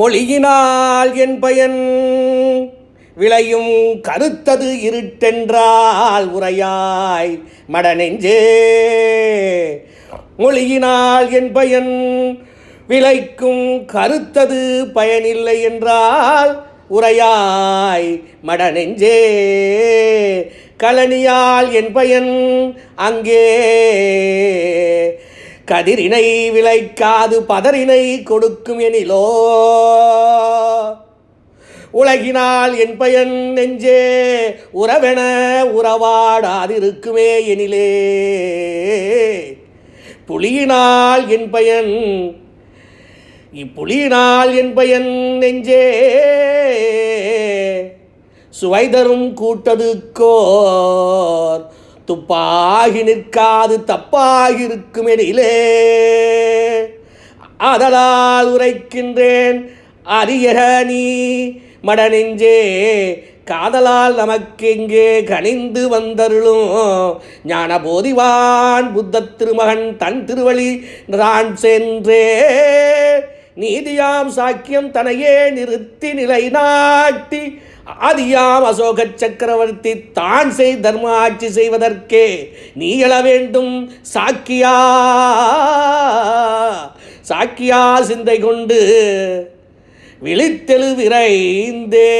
மொழியினால் என் பயன். விளையும் கருத்தது இருட்டென்றால் உரையாய் மடநெஞ்சே. மொழியினால் என் பயன். விளைக்கும் கருத்தது பயனில்லை என்றால் உரையாய் மடநெஞ்சே. கலனியால் என் பயன் அங்கே. கதிரினை விளைக்காது பதறினை கொடுக்கும் எனிலோ. உலகினால் என் பயன் நெஞ்சே உறவென உறவாடாதிருக்குமே எனிலே. புலியினால் என் பயன் இப்புலியினால் என் பயன் நெஞ்சே. சுவை தரும் கோர் துப்பாகி நிற்காது தப்பாகி இருக்கும் எனிலே. ஆதலால் உரைக்கின்றேன் அரியக நீ மடநெஞ்சே காதலால் நமக்கெங்கே கனிந்து வந்தருளும் ஞான போதிவான் புத்த திருமகன் தன் திருவழி நான் சென்றே. நீதியாம் சாக்கியம் தனையே நிறுத்தி நிலைநாட்டி ஆதியாம் அசோக சக்கரவர்த்தி தான் செய் தர்ம ஆட்சி செய்வதற்கே. நீ எழ வேண்டும் சாக்கியா. சாக்கியா சிந்தை கொண்டு விழித்தெழு விரைந்தே.